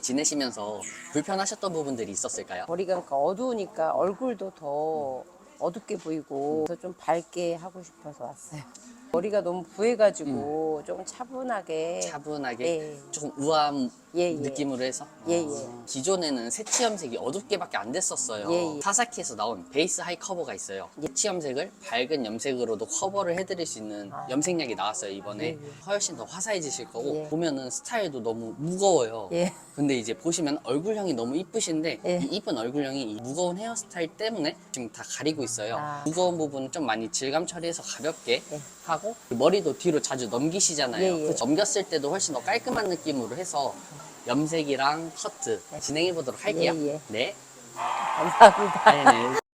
지내시면서 불편하셨던 부분들이 있었을까요? 머리가 그러니까 어두우니까 얼굴도 더 어둡게 보이고 그래서 좀 밝게 하고 싶어서 왔어요. 머리가 너무 부해가지고 조금 차분하게 차분하게 예. 조금 우아한 예, 예. 느낌으로 해서 예, 어, 예. 기존에는 새치 염색이 어둡게밖에 안 됐었어요 예, 예. 사사키에서 나온 베이스 하이 커버가 있어요 새치 염색을 밝은 염색으로도 커버를 해드릴 수 있는 아. 염색약이 나왔어요 이번에 예, 예. 훨씬 더 화사해지실 거고 예. 보면은 스타일도 너무 무거워요 예. 근데 이제 보시면 얼굴형이 너무 이쁘신데 예. 이 이쁜 얼굴형이 이 무거운 헤어스타일 때문에 지금 다 가리고 있어요 아. 무거운 부분은 좀 많이 질감 처리해서 가볍게 예. 하고 머리도 뒤로 자주 넘기시잖아요 예, 예. 그 넘겼을 때도 훨씬 더 깔끔한 느낌으로 해서 염색이랑 커트 진행해 보도록 할게요. 예, 예. 네. 감사합니다. 네네.